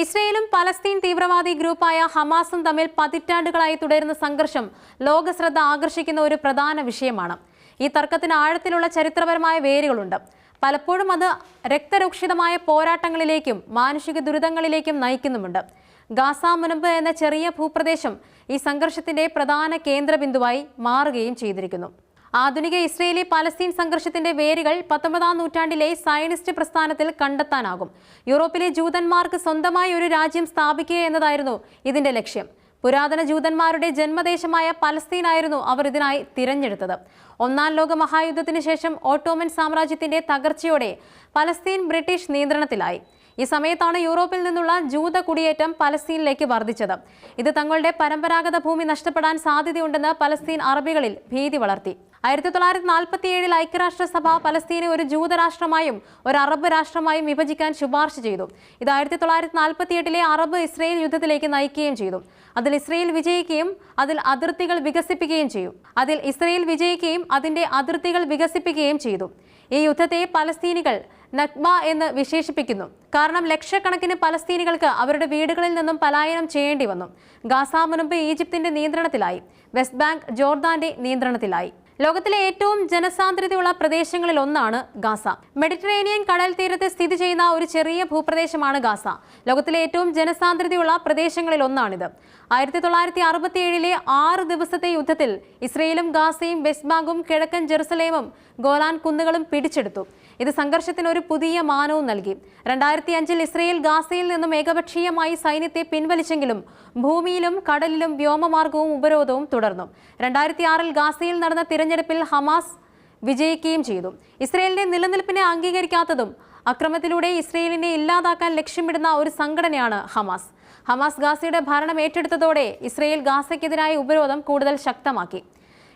ഇസ്രയേലും പലസ്തീൻ തീവ്രവാദി ഗ്രൂപ്പായ ഹമാസും തമ്മിൽ പതിറ്റാണ്ടുകളായി തുടരുന്ന സംഘർഷം ലോകശ്രദ്ധ ആകർഷിക്കുന്ന ഒരു പ്രധാന വിഷയമാണ്. ഈ തർക്കത്തിന് ആഴത്തിലുള്ള ചരിത്രപരമായ വേരുകളുണ്ട്. പലപ്പോഴും അത് രക്തരൂക്ഷിതമായ പോരാട്ടങ്ങളിലേക്കും മാനുഷിക ദുരിതങ്ങളിലേക്കും നയിക്കുന്നുമുണ്ട്. ഗാസ മുനമ്പ് എന്ന ചെറിയ ഭൂപ്രദേശം ഈ സംഘർഷത്തിന്റെ പ്രധാന കേന്ദ്രബിന്ദുവായി മാറുകയും ചെയ്തിരിക്കുന്നു. ആധുനിക ഇസ്രയേലി പലസ്തീൻ സംഘർഷത്തിന്റെ വേരുകൾ പത്തൊമ്പതാം നൂറ്റാണ്ടിലെ സയനിസ്റ്റ് പ്രസ്ഥാനത്തിൽ കണ്ടെത്താനാകും. യൂറോപ്പിലെ ജൂതന്മാർക്ക് സ്വന്തമായി ഒരു രാജ്യം സ്ഥാപിക്കുക എന്നതായിരുന്നു ഇതിന്റെ ലക്ഷ്യം. പുരാതന ജൂതന്മാരുടെ ജന്മദേശമായ പലസ്തീനായിരുന്നു അവർ ഇതിനായി തിരഞ്ഞെടുത്തത്. ഒന്നാം ലോക മഹായുദ്ധത്തിന് ശേഷം ഓട്ടോമൻ സാമ്രാജ്യത്തിന്റെ തകർച്ചയോടെ പലസ്തീൻ ബ്രിട്ടീഷ് നിയന്ത്രണത്തിലായി. ഈ സമയത്താണ് യൂറോപ്പിൽ നിന്നുള്ള ജൂത കുടിയേറ്റം പലസ്തീനിലേക്ക് വർദ്ധിച്ചത്. ഇത് തങ്ങളുടെ പരമ്പരാഗത ഭൂമി നഷ്ടപ്പെടാൻ സാധ്യതയുണ്ടെന്ന് പലസ്തീൻ അറബികളിൽ ഭീതി വളർത്തി. ആയിരത്തി തൊള്ളായിരത്തി നാൽപ്പത്തി ഏഴിൽ ഐക്യരാഷ്ട്രസഭ പലസ്തീനെ ഒരു ജൂതരാഷ്ട്രമായും ഒരു അറബ് രാഷ്ട്രമായും വിഭജിക്കാൻ ശുപാർശ ചെയ്തു. ഇത് ആയിരത്തി തൊള്ളായിരത്തി നാൽപ്പത്തി എട്ടിലെ അറബ് ഇസ്രയേൽ യുദ്ധത്തിലേക്ക് നയിക്കുകയും ചെയ്തു. അതിൽ ഇസ്രയേൽ വിജയിക്കുകയും അതിൽ അതിർത്തികൾ വികസിപ്പിക്കുകയും ചെയ്യും അതിൽ ഇസ്രയേൽ വിജയിക്കുകയും അതിന്റെ അതിർത്തികൾ വികസിപ്പിക്കുകയും ചെയ്തു. ഈ യുദ്ധത്തെ പലസ്തീനികൾ നഗ്മ എന്ന് വിശേഷിപ്പിക്കുന്നു. കാരണം ലക്ഷക്കണക്കിന് പലസ്തീനികൾക്ക് അവരുടെ വീടുകളിൽ നിന്നും പലായനം ചെയ്യേണ്ടി വന്നു. ഗാസ മുൻപ് ഈജിപ്തിന്റെ നിയന്ത്രണത്തിലായി. West bank ജോർദാന്റെ നിയന്ത്രണത്തിലായി. ലോകത്തിലെ ഏറ്റവും ജനസാന്ദ്രതയുള്ള പ്രദേശങ്ങളിൽ ഒന്നാണ് ഗാസ. മെഡിറ്ററേനിയൻ കടൽ തീരത്ത് സ്ഥിതി ചെയ്യുന്ന ഒരു ചെറിയ ഭൂപ്രദേശമാണ് ഗാസ. ലോകത്തിലെ ഏറ്റവും ജനസാന്ദ്രതയുള്ള പ്രദേശങ്ങളിൽ ഒന്നാണിത്. ആയിരത്തി തൊള്ളായിരത്തി അറുപത്തി ഏഴിലെ ആറ് ദിവസത്തെ യുദ്ധത്തിൽ ഇസ്രയേലും ഗാസയും വെസ്റ്റ് ബാങ്കും കിഴക്കൻ ജെറുസലേമും ഗോലാൻ കുന്നുകളും പിടിച്ചെടുത്തു. ഇത് സംഘർഷത്തിന് ഒരു പുതിയ മാനവും നൽകി. രണ്ടായിരത്തി അഞ്ചിൽ ഇസ്രയേൽ ഗാസയിൽ നിന്നും ഏകപക്ഷീയമായി സൈന്യത്തെ പിൻവലിച്ചെങ്കിലും ഭൂമിയിലും കടലിലും വ്യോമമാർഗവും ഉപരോധവും തുടർന്നു. രണ്ടായിരത്തി ആറിൽ ഗാസയിൽ നടന്ന തിരഞ്ഞെടുപ്പിൽ ഹമാസ് വിജയിക്കുകയും ചെയ്തു. ഇസ്രയേലിന്റെ നിലനിൽപ്പിനെ അംഗീകരിക്കാത്തതും അക്രമത്തിലൂടെ ഇസ്രയേലിനെ ഇല്ലാതാക്കാൻ ലക്ഷ്യമിടുന്ന ഒരു സംഘടനയാണ് ഹമാസ്. ഹമാസ് ഗാസയുടെ ഭരണം ഏറ്റെടുത്തതോടെ ഇസ്രയേൽ ഗാസയ്ക്കെതിരായ ഉപരോധം കൂടുതൽ ശക്തമാക്കി.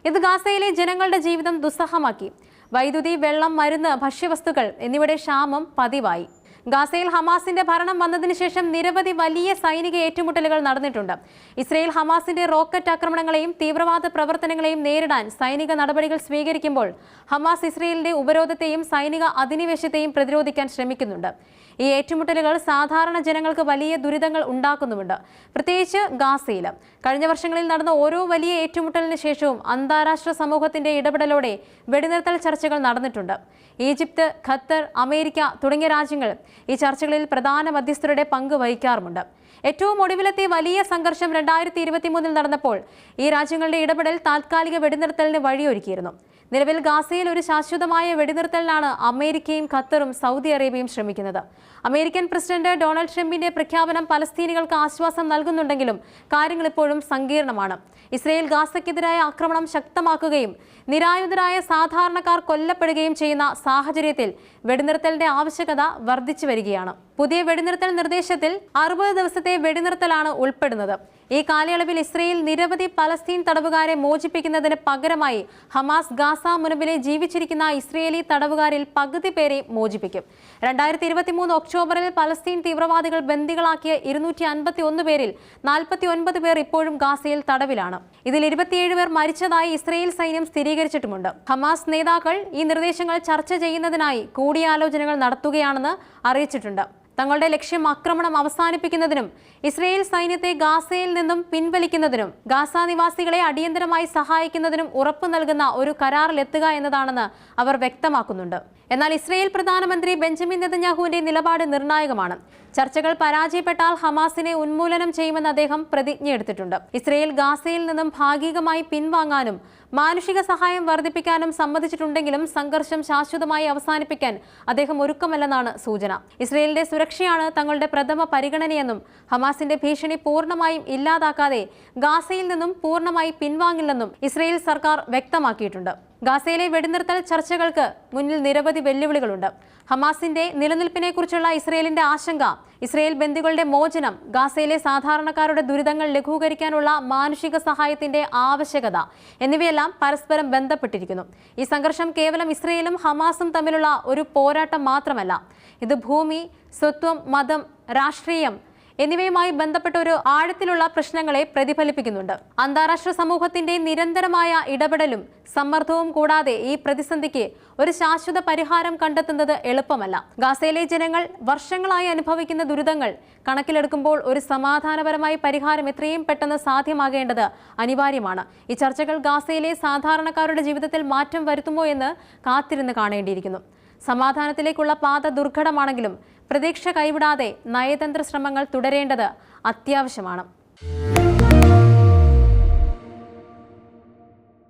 ഇത് ഗാസയിലെ ജനങ്ങളുടെ ജീവിതം ദുസ്സഹമാക്കി. വൈദ്യുതി വെള്ളം മരുന്ന് ഭക്ഷ്യവസ്തുക്കൾ എന്നിവയുടെ ക്ഷാമം പതിവായി. ഗാസയിൽ ഹമാസിന്റെ ഭരണം വന്നതിന് ശേഷം നിരവധി വലിയ സൈനിക ഏറ്റുമുട്ടലുകൾ നടന്നിട്ടുണ്ട്. ഇസ്രയേൽ ഹമാസിന്റെ റോക്കറ്റ് ആക്രമണങ്ങളെയും തീവ്രവാദ പ്രവർത്തനങ്ങളെയും നേരിടാൻ സൈനിക നടപടികൾ സ്വീകരിക്കുമ്പോൾ ഹമാസ് ഇസ്രയേലിന്റെ ഉപരോധത്തെയും സൈനിക അധിനിവേശത്തെയും പ്രതിരോധിക്കാൻ ശ്രമിക്കുന്നുണ്ട്. ഈ ഏറ്റുമുട്ടലുകൾ സാധാരണ ജനങ്ങൾക്ക് വലിയ ദുരിതങ്ങൾ ഉണ്ടാക്കുന്നുമുണ്ട്. പ്രത്യേകിച്ച് ഗാസയിൽ. കഴിഞ്ഞ വർഷങ്ങളിൽ നടന്ന ഓരോ വലിയ ഏറ്റുമുട്ടലിന് ശേഷവും അന്താരാഷ്ട്ര സമൂഹത്തിന്റെ ഇടപെടലോടെ വെടിനിർത്തൽ ചർച്ചകൾ നടന്നിട്ടുണ്ട്. ഈജിപ്ത് ഖത്തർ അമേരിക്ക തുടങ്ങിയ രാജ്യങ്ങൾ ഈ ചർച്ചകളിൽ പ്രധാന മധ്യസ്ഥരുടെ പങ്ക് വഹിക്കാറുമുണ്ട്. ഏറ്റവും ഒടുവിലത്തെ വലിയ സംഘർഷം രണ്ടായിരത്തി ഇരുപത്തിമൂന്നിൽ നടന്നപ്പോൾ ഈ രാജ്യങ്ങളുടെ ഇടപെടൽ താൽക്കാലിക വെടിനിർത്തലിന് വഴിയൊരുക്കിയിരുന്നു. നിലവിൽ ഗാസയിൽ ഒരു ശാശ്വതമായ വെടിനിർത്തലിനാണ് അമേരിക്കയും ഖത്തറും സൗദി അറേബ്യയും ശ്രമിക്കുന്നത്. അമേരിക്കൻ പ്രസിഡന്റ് ഡൊണാൾഡ് ട്രംപിന്റെ പ്രഖ്യാപനം പലസ്തീനികൾക്ക് ആശ്വാസം നൽകുന്നുണ്ടെങ്കിലും കാര്യങ്ങൾ ഇപ്പോഴും സങ്കീർണമാണ്. ഇസ്രയേൽ ഗാസയ്ക്കെതിരായ ആക്രമണം ശക്തമാക്കുകയും നിരായുധരായ സാധാരണക്കാർ കൊല്ലപ്പെടുകയും ചെയ്യുന്ന സാഹചര്യത്തിൽ വെടിനിർത്തലിന്റെ ആവശ്യകത വർദ്ധിച്ചു വരികയാണ്. പുതിയ വെടിനിർത്തൽ നിർദ്ദേശത്തിൽ അറുപത് ദിവസത്തെ വെടിനിർത്തലാണ് ഉൾപ്പെടുന്നത്. ഈ കാലയളവിൽ ഇസ്രയേൽ നിരവധി പലസ്തീൻ തടവുകാരെ മോചിപ്പിക്കുന്നതിന് പകരമായി ഹമാസ് ഗാസ മുനമ്പിലെ ജീവിച്ചിരിക്കുന്ന ഇസ്രയേലി തടവുകാരിൽ പകുതി പേരെ മോചിപ്പിക്കും. രണ്ടായിരത്തി ഇരുപത്തിമൂന്ന് ഒക്ടോബറിൽ പലസ്തീൻ തീവ്രവാദികൾ ബന്ദികളാക്കിയ ഇരുന്നൂറ്റി അൻപത്തി ഒന്ന് പേരിൽ നാൽപ്പത്തി ഒൻപത് പേർ ഇപ്പോഴും ഗാസയിൽ തടവിലാണ്. ഇതിൽ ഇരുപത്തിയേഴ് പേർ മരിച്ചതായി ഇസ്രയേൽ സൈന്യം സ്ഥിരീകരിച്ചിട്ടുമുണ്ട്. ഹമാസ് നേതാക്കൾ ഈ നിർദ്ദേശങ്ങൾ ചർച്ച ചെയ്യുന്നതിനായി കൂടിയാലോചനകൾ നടത്തുകയാണെന്ന് അറിയിച്ചിട്ടുണ്ട്. തങ്ങളുടെ ലക്ഷ്യം ആക്രമണം അവസാനിപ്പിക്കുന്നതിനും ഇസ്രയേൽ സൈന്യത്തെ ഗാസയിൽ നിന്നും പിൻവലിക്കുന്നതിനും ഗാസ നിവാസികളെ അടിയന്തരമായി സഹായിക്കുന്നതിനും ഉറപ്പു നൽകുന്ന ഒരു കരാറിലെത്തുക എന്നതാണെന്ന് അവർ വ്യക്തമാക്കുന്നുണ്ട്. എന്നാൽ ഇസ്രയേൽ പ്രധാനമന്ത്രി ബെഞ്ചമിൻ നെതന്യാഹുവിന്റെ നിലപാട് നിർണായകമാണ്. ചർച്ചകൾ പരാജയപ്പെട്ടാൽ ഹമാസിനെ ഉന്മൂലനം ചെയ്യുമെന്ന് അദ്ദേഹം പ്രതിജ്ഞയെടുത്തിട്ടുണ്ട് ഇസ്രയേൽ ഗാസയിൽ നിന്നും ഭാഗികമായി പിൻവാങ്ങാനും മാനുഷിക സഹായം വർദ്ധിപ്പിക്കാനും സമ്മതിച്ചിട്ടുണ്ടെങ്കിലും സംഘർഷം ശാശ്വതമായി അവസാനിപ്പിക്കാൻ അദ്ദേഹം ഒരുക്കമല്ലെന്നാണ് സൂചന. ഇസ്രയേലിന്റെ സുരക്ഷയാണ് തങ്ങളുടെ പ്രഥമ പരിഗണനയെന്നും ഹമാസിന്റെ ഭീഷണി പൂർണമായും ഇല്ലാതാക്കാതെ ഗാസയിൽ നിന്നും പൂർണമായി പിൻവാങ്ങില്ലെന്നും ഇസ്രയേൽ സർക്കാർ വ്യക്തമാക്കിയിട്ടുണ്ട്. ഗാസയിലെ വെടിനിർത്തൽ ചർച്ചകൾക്ക് മുന്നിൽ നിരവധി വെല്ലുവിളികളുണ്ട്. ഹമാസിന്റെ നിലനിൽപ്പിനെക്കുറിച്ചുള്ള ഇസ്രയേലിന്റെ ആശങ്ക ഇസ്രയേൽ ബന്ദികളുടെ മോചനം ഗാസയിലെ സാധാരണക്കാരുടെ ദുരിതങ്ങൾ ലഘൂകരിക്കാനുള്ള മാനുഷിക സഹായത്തിന്റെ ആവശ്യകത എന്നിവയെല്ലാം പരസ്പരം ബന്ധപ്പെട്ടിരിക്കുന്നു. ഈ സംഘർഷം കേവലം ഇസ്രയേലും ഹമാസും തമ്മിലുള്ള ഒരു പോരാട്ടം മാത്രമല്ല ഇത് ഭൂമി സ്വത്വം മതം രാഷ്ട്രീയം എന്നിവയുമായി ബന്ധപ്പെട്ട ഒരു ആഴത്തിലുള്ള പ്രശ്നങ്ങളെ പ്രതിഫലിപ്പിക്കുന്നുണ്ട്. അന്താരാഷ്ട്ര സമൂഹത്തിന്റെ നിരന്തരമായ ഇടപെടലും സമ്മർദ്ദവും കൂടാതെ ഈ പ്രതിസന്ധിക്ക് ഒരു ശാശ്വത പരിഹാരം കണ്ടെത്തുന്നത് എളുപ്പമല്ല. ഗാസയിലെ ജനങ്ങൾ വർഷങ്ങളായി അനുഭവിക്കുന്ന ദുരിതങ്ങൾ കണക്കിലെടുക്കുമ്പോൾ ഒരു സമാധാനപരമായ പരിഹാരം എത്രയും പെട്ടെന്ന് സാധ്യമാകേണ്ടത് അനിവാര്യമാണ്. ഈ ചർച്ചകൾ ഗാസയിലെ സാധാരണക്കാരുടെ ജീവിതത്തിൽ മാറ്റം വരുത്തുമോ എന്ന് കാത്തിരുന്ന് കാണേണ്ടിയിരിക്കുന്നു. സമാധാനത്തിലേക്കുള്ള പാത ദുർഘടമാണെങ്കിലും പ്രതീക്ഷ കൈവിടാതെ നയതന്ത്ര ശ്രമങ്ങൾ തുടരേണ്ടത് അത്യാവശ്യമാണ്.